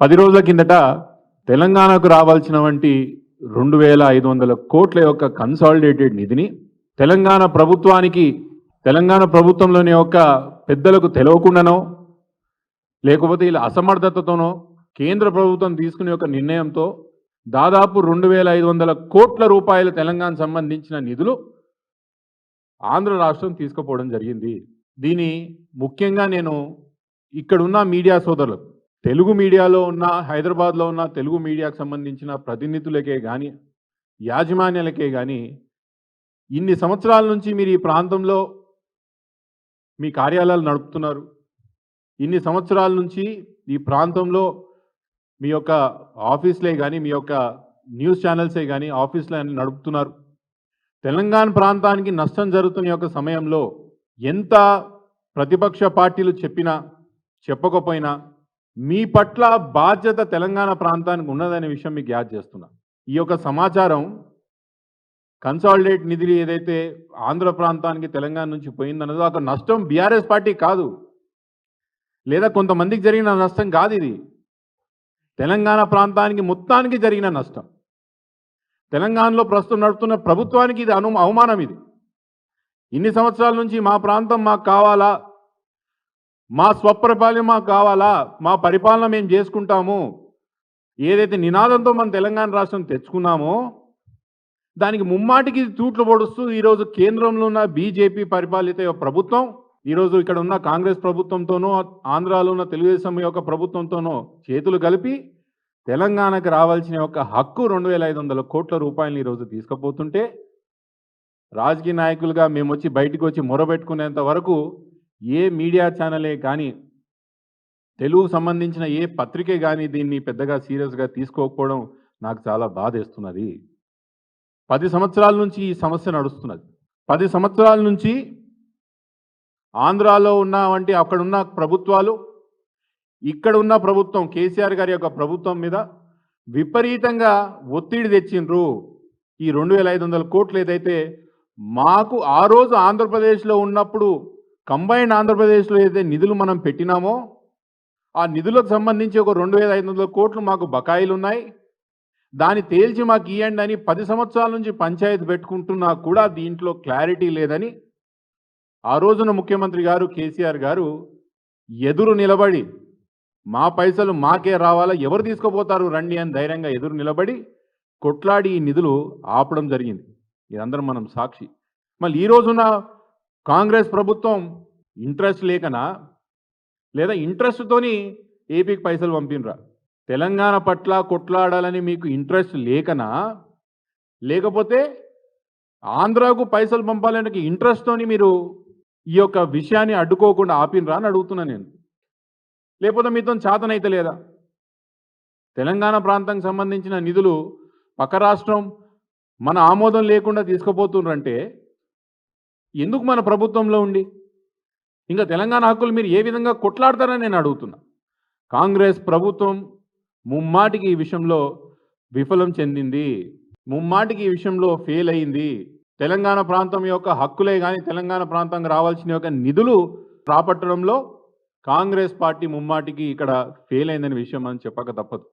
పది రోజుల కిందట తెలంగాణకు రావాల్సిన వంటి రెండు వేల ఐదు వందల కోట్ల యొక్క కన్సాలిడేటెడ్ నిధిని తెలంగాణ ప్రభుత్వానికి తెలంగాణ ప్రభుత్వంలోని యొక్క పెద్దలకు తెలవకుండానో లేకపోతే ఇలా అసమర్థతతోనో కేంద్ర ప్రభుత్వం తీసుకునే ఒక నిర్ణయంతో దాదాపు రెండు వేల ఐదు వందల కోట్ల రూపాయల తెలంగాణ సంబంధించిన నిధులు ఆంధ్ర రాష్ట్రం తీసుకుపోవడం జరిగింది. దీని ముఖ్యంగా నేను ఇక్కడున్న మీడియా సోదరులు తెలుగు మీడియాలో ఉన్న హైదరాబాద్లో ఉన్న తెలుగు మీడియాకు సంబంధించిన ప్రతినిధులకే కానీ యాజమాన్యాలకే కానీ ఇన్ని సంవత్సరాల నుంచి మీరు ఈ ప్రాంతంలో మీ కార్యాలయాలు నడుపుతున్నారు. ఇన్ని సంవత్సరాల నుంచి ఈ ప్రాంతంలో మీ యొక్క ఆఫీస్లే కానీ మీ యొక్క న్యూస్ ఛానల్సే కానీ ఆఫీస్లే అని నడుపుతున్నారు. తెలంగాణ ప్రాంతానికి నష్టం జరుగుతున్న యొక్క సమయంలో ఎంత ప్రతిపక్ష పార్టీలు చెప్పినా చెప్పకపోయినా మీ పట్ల బాధ్యత తెలంగాణ ప్రాంతానికి ఉన్నదనే విషయం మీకు యాద్ చేస్తున్నా. ఈ యొక్క సమాచారం కన్సాలిడేట్ నిధులు ఏదైతే ఆంధ్ర ప్రాంతానికి తెలంగాణ నుంచి పోయిందన్నదో ఒక నష్టం బీఆర్ఎస్ పార్టీ కాదు. లేదా కొంతమందికి జరిగిన నష్టం కాదు ఇది. తెలంగాణ ప్రాంతానికి మొత్తానికి జరిగిన నష్టం. తెలంగాణలో ప్రస్తుతం నడుపుతున్న ప్రభుత్వానికి ఇది అను అవమానం ఇది. ఇన్ని సంవత్సరాల నుంచి మా ప్రాంతం మాకు కావాలా? మా స్వపరిపాలన మాకు కావాలా? మా పరిపాలన మేము చేసుకుంటాము. ఏదైతే నినాదంతో మనం తెలంగాణ రాష్ట్రం తెచ్చుకున్నామో దానికి ముమ్మాటికి తూట్లు పొడుస్తూ ఈరోజు కేంద్రంలో ఉన్న బీజేపీ పరిపాలిత యొక్క ప్రభుత్వం ఈరోజు ఇక్కడ ఉన్న కాంగ్రెస్ ప్రభుత్వంతోనూ ఆంధ్రాలో ఉన్న తెలుగుదేశం యొక్క ప్రభుత్వంతోనూ చేతులు కలిపి తెలంగాణకు రావాల్సిన యొక్క హక్కు రెండు వేల ఐదు వందల కోట్ల రూపాయలు ఈరోజు తీసుకుపోతుంటే రాజకీయ నాయకులుగా మేము వచ్చి బయటకు వచ్చి మొరబెట్టుకునేంత వరకు ఏ మీడియా ఛానలే కానీ తెలుగు సంబంధించిన ఏ పత్రికే కానీ దీన్ని పెద్దగా సీరియస్గా తీసుకోకపోవడం నాకు చాలా బాధేస్తున్నది. పది సంవత్సరాల నుంచి ఈ సమస్య నడుస్తున్నది. పది సంవత్సరాల నుంచి ఆంధ్రాలో ఉన్న వంటి అక్కడున్న ప్రభుత్వాలు ఇక్కడ ఉన్న ప్రభుత్వం కేసీఆర్ గారి యొక్క ప్రభుత్వం మీద విపరీతంగా ఒత్తిడి తెచ్చిండ్రు. ఈ రెండు వేల ఐదు వందల కోట్లు ఏదైతే మాకు ఆ రోజు ఆంధ్రప్రదేశ్లో ఉన్నప్పుడు కంబైన్డ్ ఆంధ్రప్రదేశ్లో ఏదైతే నిధులు మనం పెట్టినామో ఆ నిధులకు సంబంధించి ఒక రెండు వేల ఐదు వందల కోట్లు మాకు బకాయిలు ఉన్నాయి. దాన్ని తేల్చి మాకు ఇవ్వండి అని పది సంవత్సరాల నుంచి పంచాయతీ పెట్టుకుంటున్నా కూడా దీంట్లో క్లారిటీ లేదని ఆ రోజున ముఖ్యమంత్రి గారు కేసీఆర్ గారు ఎదురు నిలబడి మా పైసలు మాకే రావాలా ఎవరు తీసుకుపోతారు రండి అని ధైర్యంగా ఎదురు నిలబడి కొట్లాడి ఈ నిధులు ఆపడం జరిగింది. ఇదందరం మనం సాక్షి. మళ్ళీ ఈ రోజున కాంగ్రెస్ ప్రభుత్వం ఇంట్రెస్ట్ లేకనా? లేదా ఇంట్రెస్ట్తోని ఏపీకి పైసలు పంపినరా? తెలంగాణ పట్ల కొట్లాడాలని మీకు ఇంట్రెస్ట్ లేకనా? లేకపోతే ఆంధ్రాకు పైసలు పంపాలనే ఇంట్రెస్ట్తోని మీరు ఈ యొక్క విషయాన్ని అడ్డుకోకుండా ఆపినరా అని అడుగుతున్నా నేను. లేకపోతే మీతో చాతనైతే లేదా? తెలంగాణ ప్రాంతానికి సంబంధించిన నిధులు పక్క రాష్ట్రం మన ఆమోదం లేకుండా తీసుకుపోతుండ్రంటే ఎందుకు మన ప్రభుత్వంలో ఉండి? ఇంకా తెలంగాణ హక్కులు మీరు ఏ విధంగా కొట్లాడతారని నేను అడుగుతున్నా. కాంగ్రెస్ ప్రభుత్వం ముమ్మాటికి ఈ విషయంలో విఫలం చెందింది. ముమ్మాటికి ఈ విషయంలో ఫెయిల్ అయింది. తెలంగాణ ప్రాంతం యొక్క హక్కులే కానీ తెలంగాణ ప్రాంతంగా రావాల్సిన యొక్క నిధులు రాపట్టడంలో కాంగ్రెస్ పార్టీ ముమ్మాటికి ఇక్కడ ఫెయిల్ అయిందనే విషయం అని చెప్పక తప్పదు.